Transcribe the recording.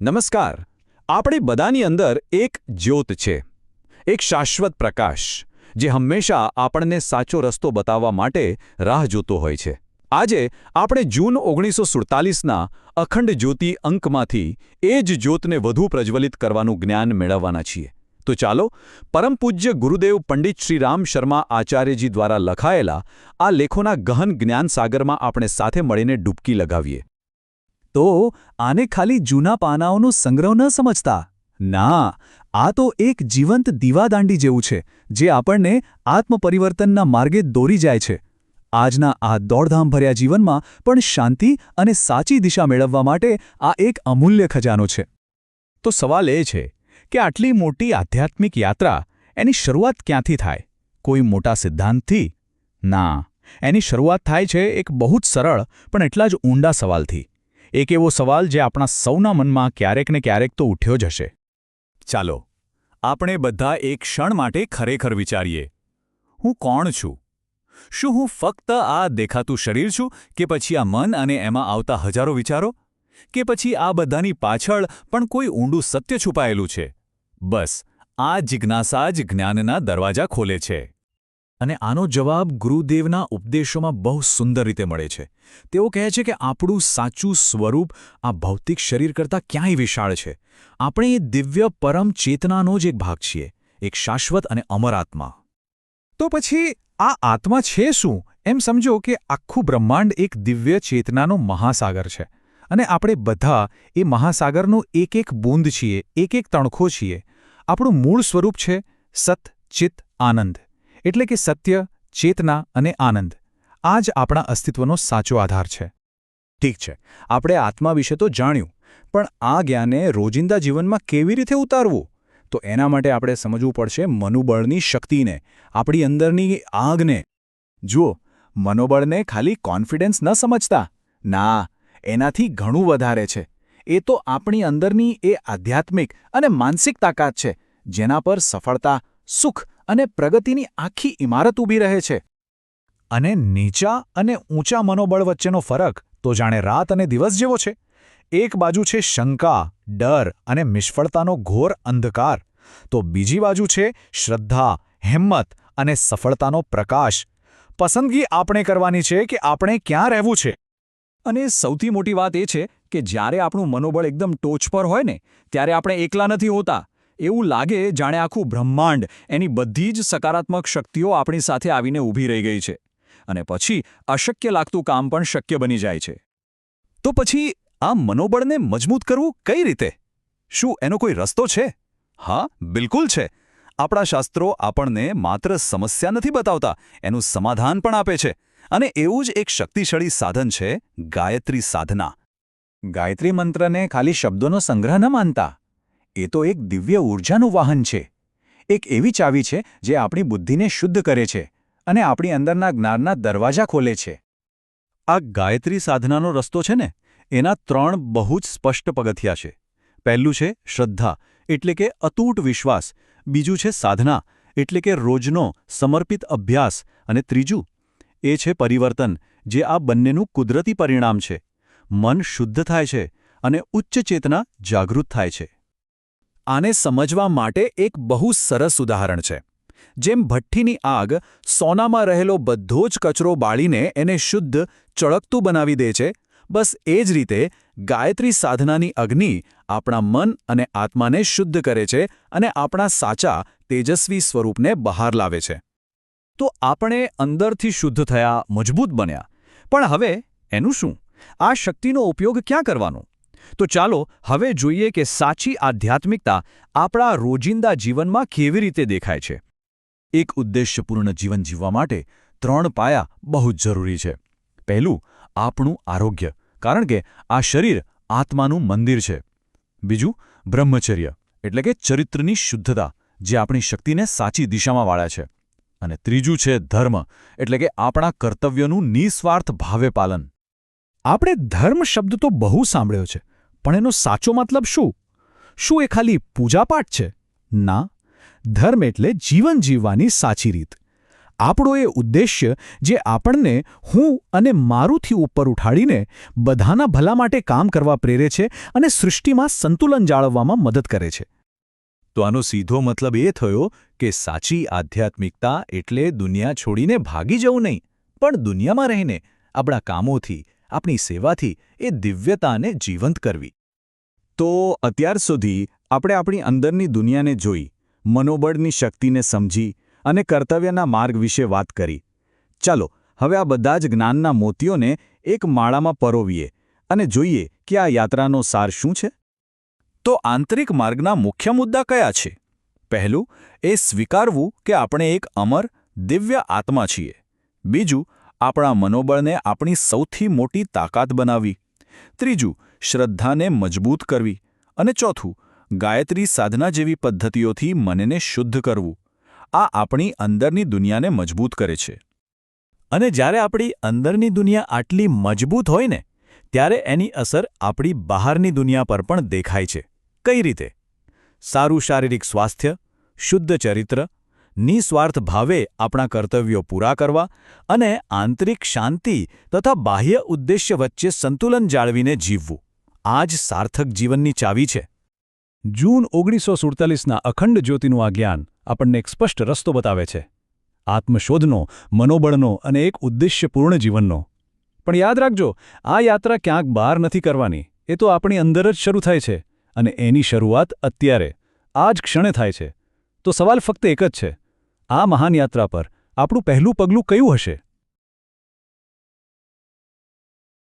નમસ્કાર. આપણે બધાની અંદર એક જ્યોત છે. એક શાશ્વત પ્રકાશ, જે હંમેશા આપણને સાચો રસ્તો બતાવવા માટે રાહ જોતો હોય છે. આજે આપણે જૂન ઓગણીસો સુડતાલીસના અખંડ જ્યોતિ અંકમાંથી એ જ જ્યોતને વધુ પ્રજ્વલિત કરવાનું જ્ઞાન મેળવવાના છીએ. તો ચાલો, પરમ પૂજ્ય ગુરુદેવ પંડિત શ્રી રામ શર્મા આચાર્યજી દ્વારા લખાયેલા આ લેખોના ગહન જ્ઞાન સાગરમાં આપણે સાથે મળીને ડૂબકી લગાવીએ. તો આને ખાલી જૂના પાનાઓનો સંગ્રહ ન સમજતા. ના, આ તો એક જીવંત દીવાદાંડી જેવું છે, જે આપણને આત્મપરિવર્તનના માર્ગે દોરી જાય છે. આજના આ દોડધામભર્યા જીવનમાં પણ શાંતિ અને સાચી દિશા મેળવવા માટે આ એક અમૂલ્ય ખજાનો છે. તો સવાલ એ છે કે આટલી મોટી આધ્યાત્મિક યાત્રા એની શરૂઆત ક્યાંથી થાય? કોઈ મોટા સિદ્ધાંતથી? ના, એની શરૂઆત થાય છે એક બહુ જ સરળ પણ એટલા જ ઊંડા સવાલથી. એક એવો સવાલ જે આપણા સૌના મનમાં ક્યારેક ને ક્યારેક તો ઉઠ્યો જ હશે. ચાલો, આપણે બધા એક ક્ષણ માટે ખરેખર વિચારીએ. હું કોણ છું? શું હું ફક્ત આ દેખાતું શરીર છું કે પછી આ મન અને એમાં આવતા હજારો વિચારો? કે પછી આ બધાની પાછળ પણ કોઈ ઊંડું સત્ય છુપાયેલું છે? બસ, આ જિજ્ઞાસા જ જ્ઞાનના દરવાજા ખોલે છે. અને આનો જવાબ ગુરુદેવના ઉપદેશોમાં બહુ સુંદર રીતે મળે છે. તેઓ કહે છે કે આપણું સાચું સ્વરૂપ આ ભૌતિક શરીર કરતાં ક્યાંય વિશાળ છે. આપણે એ દિવ્ય પરમ ચેતનાનો જ એક ભાગ છીએ, એક શાશ્વત અને અમર આત્મા. તો પછી આ આત્મા છે શું? એમ સમજો કે આખું બ્રહ્માંડ એક દિવ્ય ચેતનાનો મહાસાગર છે. અને આપણે બધા એ મહાસાગરનો એક એક બૂંદ છીએ એક એક તણખો છીએ. આપણું મૂળ સ્વરૂપ છે સત, ચિત્ત, આનંદ. એટલે કે સત્ય, ચેતના અને આનંદ. આ જ આપણા અસ્તિત્વનો સાચો આધાર છે. ઠીક છે. આપણે આત્મા વિશે તો જાણ્યું, પણ આ જ્ઞાનને રોજિંદા જીવનમાં કેવી રીતે ઉતારવું? તો એના માટે આપણે સમજવું પડશે મનોબળની શક્તિને, આપણી અંદરની આગને. જુઓ, મનોબળને ખાલી કોન્ફિડન્સ ન સમજતા. ના, એનાથી ઘણું વધારે છે. એ તો આપણી અંદરની એ આધ્યાત્મિક અને માનસિક તાકાત છે, જેના પર સફળતા, સુખ અને પ્રગતિની આખી ઇમારત ઊભી રહે છે. અને નીચા અને ઊંચા મનોબળ વચ્ચેનો ફરક તો જાણે રાત અને દિવસ જેવો છે. એક બાજુ છે શંકા, ડર અને નિષ્ફળતાનો ઘોર અંધકાર. તો બીજી બાજુ છે શ્રદ્ધા, હિંમત અને સફળતાનો પ્રકાશ. પસંદગી આપણે કરવાની છે કે આપણે ક્યાં રહેવું છે. અને સૌથી મોટી વાત એ છે કે જ્યારે આપણું મનોબળ એકદમ ટોચ પર હોય ને, ત્યારે આપણે એકલા નથી હોતા. એવું લાગે જાણે આખું બ્રહ્માંડ એની બધી જ સકારાત્મક શક્તિઓ આપણી સાથે આવીને ઊભી રહી ગઈ છે. અને પછી અશક્ય લાગતું કામ પણ શક્ય બની જાય છે. તો પછી આ મનોબળને મજબૂત કરવું કઈ રીતે? શું એનો કોઈ રસ્તો છે? હા, બિલકુલ છે. આપણા શાસ્ત્રો આપણને માત્ર સમસ્યા નથી બતાવતા, એનું સમાધાન પણ આપે છે. અને એવું જ એક શક્તિશાળી સાધન છે ગાયત્રી સાધના. ગાયત્રી મંત્રને ખાલી શબ્દોનો સંગ્રહ ન માનતા. એ તો એક દિવ્ય ઊર્જાનું વાહન છે. એક એવી ચાવી છે જે આપણી બુદ્ધિને શુદ્ધ કરે છે અને આપણી અંદરના જ્ઞાનના દરવાજા ખોલે છે. આ ગાયત્રી સાધનાનો રસ્તો છે ને, એના ત્રણ બહુ જ સ્પષ્ટ પગથિયા છે. પહેલું છે શ્રદ્ધા, એટલે કે અતૂટ વિશ્વાસ. બીજું છે સાધના, એટલે કે રોજનો સમર્પિત અભ્યાસ. અને ત્રીજું, એ છે પરિવર્તન, જે આ બંનેનું કુદરતી પરિણામ છે. મન શુદ્ધ થાય છે અને ઉચ્ચ ચેતના જાગૃત થાય છે. આને સમજવા માટે એક બહુ સરસ ઉદાહરણ છે. જેમ ભઠ્ઠીની આગ સોનામાં રહેલો બધો જ કચરો બાળીને એને શુદ્ધ, ચળકતું બનાવી દે છે, બસ એ જ રીતે ગાયત્રી સાધનાની અગ્નિ આપણા મન અને આત્માને શુદ્ધ કરે છે અને આપણા સાચા, તેજસ્વી સ્વરૂપને બહાર લાવે છે. તો આપણે અંદરથી શુદ્ધ થયા, મજબૂત બન્યા. પણ હવે એનું શું? આ શક્તિનો ઉપયોગ ક્યાં કરવાનો? તો ચાલો હવે જોઈએ કે સાચી આધ્યાત્મિકતા આપણા રોજિંદા જીવનમાં કેવી રીતે દેખાય છે. એક ઉદ્દેશ્યપૂર્ણ જીવન જીવવા માટે ત્રણ પાયા બહુ જ જરૂરી છે. પહેલું, આપણું આરોગ્ય, કારણ કે આ શરીર આત્માનું મંદિર છે. બીજું, બ્રહ્મચર્ય, એટલે કે ચરિત્રની શુદ્ધતા, જે આપણી શક્તિને સાચી દિશામાં વાળે છે. અને ત્રીજું છે ધર્મ, એટલે કે આપણા કર્તવ્યનું નિસ્વાર્થ ભાવે પાલન. આપણે ધર્મ શબ્દ તો બહુ સાંભળ્યો છે પણ એનો સાચો મતલબ શું? શું એ ખાલી પૂજાપાઠ છે? ના. ધર્મ એટલે જીવન જીવવાની સાચી રીત. આપણો એ ઉદ્દેશ્ય જે આપણને હું અને મારુંથી ઉપર ઉઠાડીને બધાના ભલા માટે કામ કરવા પ્રેરે છે અને સૃષ્ટિમાં સંતુલન જાળવવામાં મદદ કરે છે. તો આનો સીધો મતલબ એ થયો કે સાચી આધ્યાત્મિકતા એટલે દુનિયા છોડીને ભાગી જવું નહીં, પણ દુનિયામાં રહીને, આપણા કામોથી આપણી સેવાથી એ દિવ્યતાને જીવંત કરવી. તો અત્યાર સુધી આપણે આપણી અંદરની દુનિયાને જોઈ, મનોબળની શક્તિને સમજી અને કર્તવ્યના માર્ગ વિશે વાત કરી. ચાલો, હવે આ બધા જ જ્ઞાનના મોતીઓને એક માળામાં પરોવીએ અને જોઈએ કે આ યાત્રાનો સાર શું છે. તો આંતરિક માર્ગના મુખ્ય મુદ્દા કયા છે? પહેલું, એ સ્વીકારવું કે આપણે એક અમર, દિવ્ય આત્મા છીએ. બીજું આપણા મનોબળને આપણી સૌથી મોટી તાકાત બનાવવી ત્રીજું, શ્રદ્ધાને મજબૂત કરવી. અને ચોથું, ગાયત્રી સાધના જેવી પદ્ધતિઓથી મનને શુદ્ધ કરવું. આ આપણી અંદરની દુનિયાને મજબૂત કરે છે. અને જ્યારે આપણી અંદરની દુનિયા આટલી મજબૂત હોય ને, ત્યારે એની અસર આપણી બહારની દુનિયા પર પણ દેખાય છે. કઈ રીતે? સારું શારીરિક સ્વાસ્થ્ય, શુદ્ધ ચરિત્ર નિસ્વાર્થ ભાવે આપણા કર્તવ્યો પૂરા કરવા અને આંતરિક શાંતિ તથા બાહ્ય ઉદ્દેશ્ય વચ્ચે સંતુલન જાળવીને જીવવું. આ જ સાર્થક જીવનની ચાવી છે. જૂન ઓગણીસો સુડતાલીસના અખંડ જ્યોતિનું આ જ્ઞાન આપણને એક સ્પષ્ટ રસ્તો બતાવે છે. આત્મશોધનો, મનોબળનો અને એક ઉદ્દેશ્યપૂર્ણ જીવનનો. પણ યાદ રાખજો, આ યાત્રા ક્યાંક બહાર નથી કરવાની. એ તો આપણી અંદર જ શરૂ થાય છે અને એની શરૂઆત અત્યારે, આ જ ક્ષણે થાય છે. તો સવાલ ફક્ત એક જ છે. આ મહાન યાત્રા પર આપણું પહેલું પગલું કયું હશે?